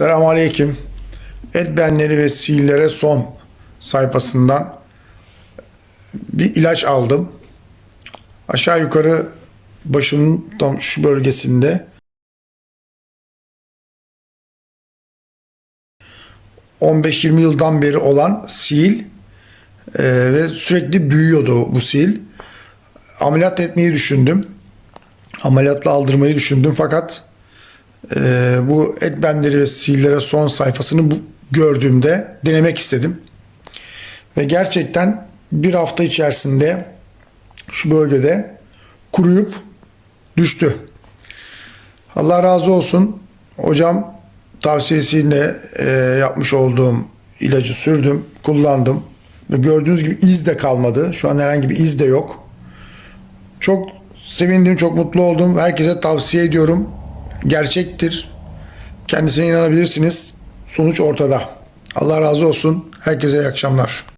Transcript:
Selamun Aleyküm. Et benleri ve sihirlere son sayfasından bir ilaç aldım. Aşağı yukarı başımın tam şu bölgesinde 15-20 yıldan beri olan sil e, ve sürekli büyüyordu bu sil. Ameliyat etmeyi düşündüm. Ameliyatla aldırmayı düşündüm fakat e, bu et benderi ve sihirlere son sayfasını bu, gördüğümde denemek istedim. Ve gerçekten bir hafta içerisinde şu bölgede kuruyup düştü. Allah razı olsun. Hocam tavsiyesiyle e, yapmış olduğum ilacı sürdüm, kullandım. Ve gördüğünüz gibi iz de kalmadı. Şu an herhangi bir iz de yok. Çok sevindim, çok mutlu oldum. Herkese tavsiye ediyorum. Gerçektir. Kendisine inanabilirsiniz. Sonuç ortada. Allah razı olsun. Herkese iyi akşamlar.